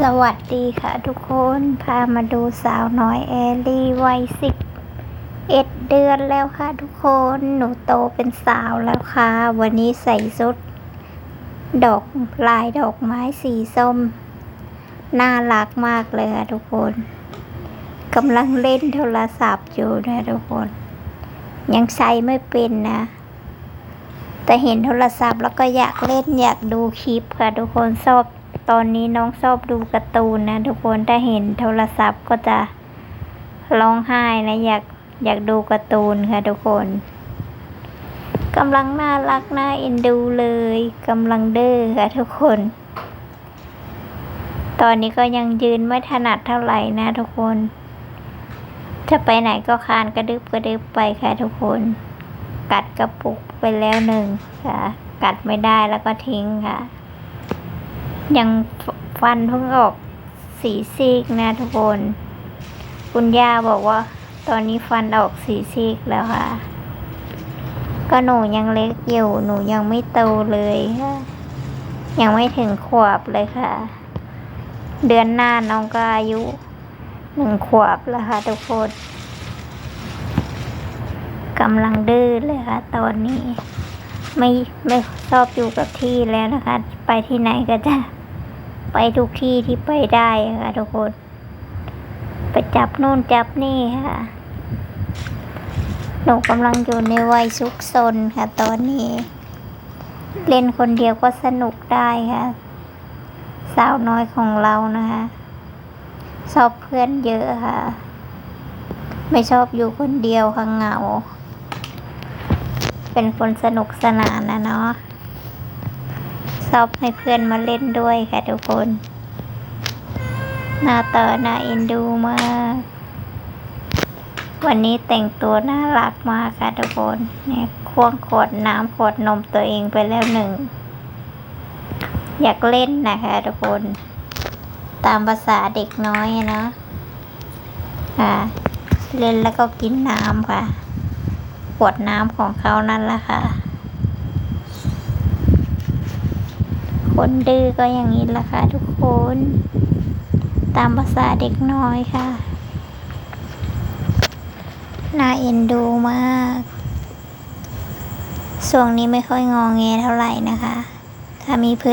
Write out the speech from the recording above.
สวัสดีค่ะทุกคน พามาดูสาวน้อยแอลลี่วัยสิบเอ็ดเดือนแล้วค่ะทุกคน หนูโตเป็นสาวแล้วค่ะ วันนี้ใส่ชุด ดอกลายดอกไม้สีส้ม น่ารักมากเลยค่ะทุกคนกำลังเล่นโทรศัพท์อยู่นะทุกคน ยังใช้ไม่เป็นนะ แต่เห็นโทรศัพท์แล้วก็อยากเล่นอยากดูคลิปค่ะทุกคนชอบ ตอนนี้น้องชอบดูการ์ตูนนะทุกคนถ้าเห็นโทรศัพท์ก็จะร้องไห้นะอยากอยากดูการ์ตูนค่ะทุกคนกำลังน่ารักน่าเอ็นดูเลยกำลังเด้อค่ะทุกคน ตอนนี้ก็ยังยืนไม่ถนัดเท่าไหร่นะทุกคนจะไปไหนก็คานกระดึบกระดึบไปค่ะทุกคน กัดกระปุกไปแล้วหนึ่งค่ะ กัดไม่ได้แล้วก็ทิ้งค่ะ ยังฟันเพิ่งออกสีซีกนะทุกคน คุณย่าบอกว่า ตอนนี้ฟันออกสีซีกแล้วค่ะ ก็หนูยังเล็กอยู่ หนูยังไม่โตเลยค่ะยังไม่ถึงขวบเลยค่ะ เดือนหน้าน้องก็อายุหนึ่งขวบแล้วค่ะทุกคนกำลังดื้อเลยค่ะ ตอนนี้ ไม่ไม่ชอบอยู่กับที่แล้วนะคะ ไปที่ไหนก็จะ ไปทุกที่ที่ไปได้ค่ะทุกคน ไปจับนู่นจับนี่ค่ะหนูกำลังอยู่ในวัยซุกซนค่ะตอนนี้ เล่นคนเดียวก็สนุกได้ค่ะ สาวน้อยของเรานะคะชอบเพื่อนเยอะค่ะ ไม่ชอบอยู่คนเดียวค่ะเหงา เป็นคนสนุกสนานนะเนาะ ชอบให้เพื่อนมาเล่นด้วยค่ะทุกคน หน้าตาน่าเอ็นดูมาก วันนี้แต่งตัวน่ารักมากค่ะทุกคนเนี่ยควงขวดน้ำขวดนมตัวเองไปแล้วหนึ่ง อยากเล่นนะคะทุกคน ตามภาษาเด็กน้อยเนาะค่ะ เล่นแล้วก็กินน้ำค่ะ ขวดน้ำของเขานั่นแหละค่ะ คนดื้อก็อย่างนี้แหละค่ะทุกคน ตามภาษาเด็กน้อยค่ะ น่าเอ็นดูมากส่วงนี้ไม่ค่อยงองแงเท่าไหร่นะคะ ถ้ามีเพื่อน